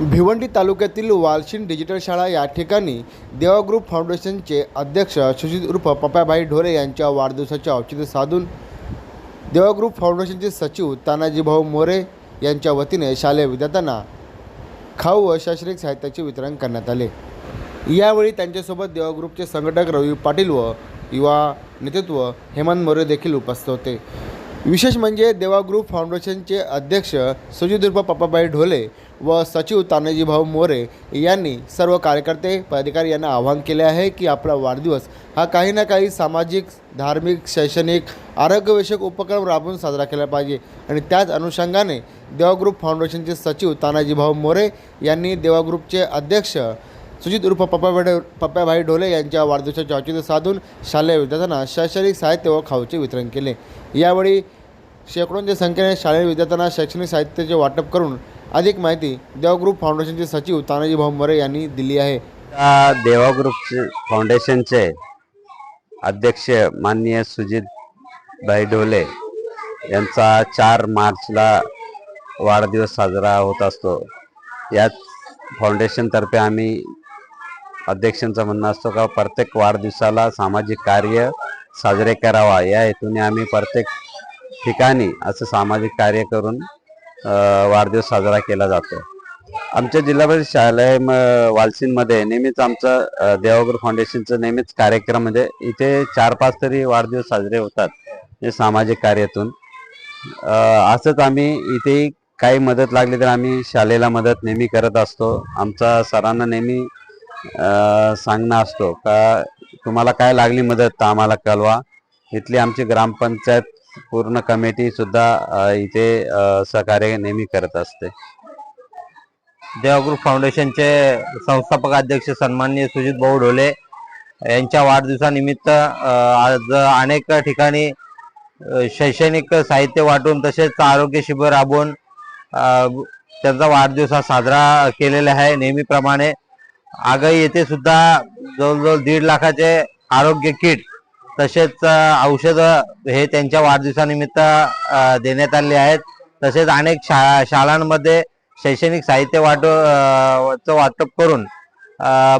भिवंडी तालुक्यातील वालशिन डिजिटल शाळा या ठिकाणी देवा ग्रुप फाउंडेशनचे अध्यक्ष सुजित उर्फ पप्पाभाई ढोरे यांच्या वाढदिवसाचे औचित्य साधून देवा ग्रुप फाउंडेशनचे सचिव तानाजीभाऊ मोरे यांच्या वतीने शालेय विद्यार्थ्यांना खाऊ व शैक्षणिक साहित्याचे वितरण करण्यात आले. यावेळी त्यांच्यासोबत देवा ग्रुपचे संघटक रवी पाटील व युवा नेतृत्व हेमंत मोरे देखील उपस्थित होते. विशेष म्हणजे देवा ग्रुप फाउंडेशनचे अध्यक्ष सुजित पप्पाबाई ढोले व सचिव तानाजीभाऊ मोरे यांनी सर्व कार्यकर्ते पदाधिकारी यांना आवाहन केले आहे की आपला वाढदिवस हा काही ना काही सामाजिक धार्मिक शैक्षणिक आरोग्यविषयक उपक्रम राबवून साजरा केला पाहिजे. आणि त्याच अनुषंगाने देवा ग्रुप फाउंडेशनचे सचिव तानाजीभाऊ मोरे यांनी देवा ग्रुपचे अध्यक्ष सुजित उर्फ पप्पाभाई ढो पप्पाभाई ढोले यांच्या वाढदिवसाचे औचित्य साधून शालेय विद्यार्थ्यांना शैक्षणिक साहित्य व खाऊचे वितरण केले. यावेळी शेकडोंच्या संख्येने शालेय विद्यार्थ्यांना शैक्षणिक साहित्याचे वाटप करून अधिक माहिती देवग्रुप फाउंडेशनचे सचिव तानाजी भाऊ मोरे यांनी दिली आहे. या देवा ग्रुप फाउंडेशनचे अध्यक्ष माननीय सुजित भाई ढोले यांचा चार मार्चला वाढदिवस साजरा होत असतो. याच फाउंडेशनतर्फे आम्ही अध्यक्षांचं म्हणणं असतो का प्रत्येक वाढदिवसाला सामाजिक कार्य साजरे करावा. या हेतूने आम्ही प्रत्येक ठिकाणी असं सामाजिक कार्य करून वाढदिवस साजरा केला जातो. आमच्या जिल्हा परिषद शालेय म- वालसीनमध्ये नेहमीच आमचं अ, फाउंडेशनचं नेहमीच कार्यक्रम म्हणजे इथे चार पाच तरी वाढदिवस साजरे होतात हे सामाजिक कार्यातून. असंच आम्ही इथे काही मदत लागली तर आम्ही शाळेला मदत नेहमी करत असतो. आमचा सरांना नेहमी सांगणं असतो का तुम्हाला काय लागली मदत तर आम्हाला कळवा. इथली आमची ग्रामपंचायत पूर्ण कमिटी सुद्धा इथे सहकार्य नेहमी करत असते. देवग्रुप फाउंडेशनचे संस्थापक अध्यक्ष सन्माननीय सुजित भाऊ ढोले यांच्या वाढदिवसानिमित्त आज अनेक ठिकाणी शैक्षणिक साहित्य वाटून तसेच आरोग्य शिबिर राबवून त्यांचा वाढदिवस हा साजरा केलेला आहे नेहमीप्रमाणे. आगाई येथे सुद्धा जवळजवळ दीड लाखाचे आरोग्य किट तसेच औषधं हे त्यांच्या वाढदिवसानिमित्त देण्यात आले आहेत. तसेच अनेक शा शाळांमध्ये शैक्षणिक साहित्य वाटो वाटप करून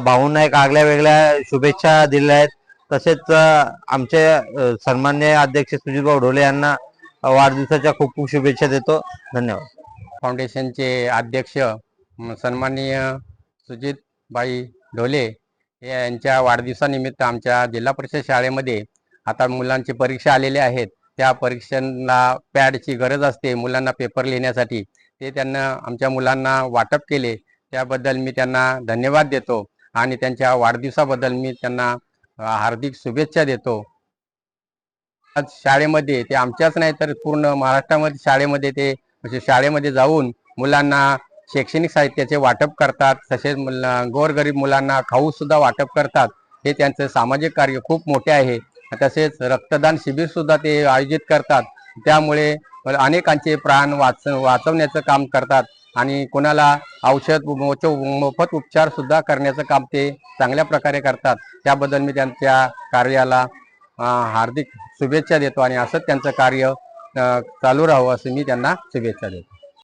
भाऊंना एक आगल्या वेगळ्या शुभेच्छा दिल्या आहेत. तसेच आमचे सन्मान्य अध्यक्ष सुजितभाऊ ढोले यांना वाढदिवसाच्या खूप खूप शुभेच्छा देतो. धन्यवाद. फाउंडेशनचे अध्यक्ष सन्माननीय सुजित बाई ढोले हे यांच्या वाढदिवसानिमित्त आमच्या जिल्हा परिषद शाळेमध्ये आता मुलांची परीक्षा आलेल्या आहेत. त्या परीक्षांना पॅडची गरज असते मुलांना पेपर लिहिण्यासाठी. ते त्यांना आमच्या मुलांना वाटप केले. त्याबद्दल मी त्यांना धन्यवाद देतो आणि त्यांच्या वाढदिवसाबद्दल मी त्यांना हार्दिक शुभेच्छा देतो. आज शाळेमध्ये ते आमच्याच नाही तर पूर्ण महाराष्ट्रामध्ये शाळेमध्ये ते म्हणजे शाळेमध्ये जाऊन मुलांना शैक्षणिक साहित्याचे वाटप करतात तसेच गोरगरीब मुलांना खाऊ सुद्धा वाटप करतात. हे त्यांचं सामाजिक कार्य खूप मोठे आहे. तसेच रक्तदान शिबिर सुद्धा ते आयोजित करतात. त्यामुळे अनेकांचे प्राण वाच वाचवण्याचं काम करतात आणि कोणाला औषध मोच- मोफत उपचार सुद्धा करण्याचं काम ते चांगल्या प्रकारे करतात. त्याबद्दल मी त्यांच्या कार्याला हार्दिक शुभेच्छा देतो आणि असंच त्यांचं कार्य चालू राहावं असं मी त्यांना शुभेच्छा देतो.